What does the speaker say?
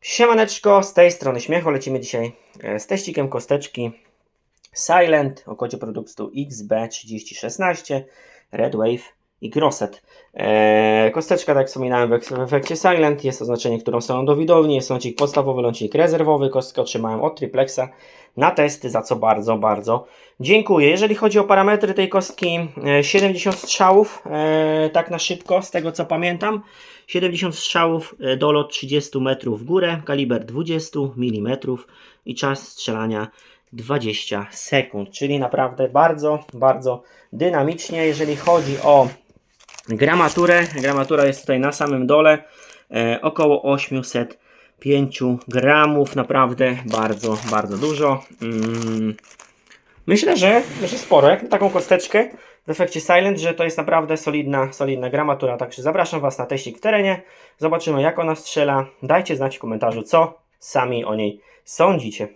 Siemaneczko, z tej strony śmiechu lecimy dzisiaj e, z teścikiem kosteczki Silent o kodzie produktu XB3016 Red Wave i Grosset. Eee, kosteczka, tak jak wspominałem, w, efekcie Silent jest oznaczenie, którą staną do widowni. Jest lącik podstawowy, lącik rezerwowy. Kostkę otrzymałem od Triplexa na testy, za co bardzo, bardzo dziękuję. Jeżeli chodzi o parametry tej kostki, e, 70 strzałów, e, tak na szybko, z tego co pamiętam. 70 strzałów, e, dolot 30 metrów w górę, kaliber 20 mm i czas strzelania 20 sekund, czyli naprawdę bardzo, bardzo dynamicznie. Jeżeli chodzi o gramaturę, gramatura jest tutaj na samym dole, około 800 5 gramów, naprawdę bardzo, bardzo dużo. Mm. Myślę, że, że sporo, jak na taką kosteczkę w efekcie Silent, że to jest naprawdę solidna, solidna gramatura. Także zapraszam Was na teścik w terenie. Zobaczymy, jak ona strzela. Dajcie znać w komentarzu, co sami o niej sądzicie.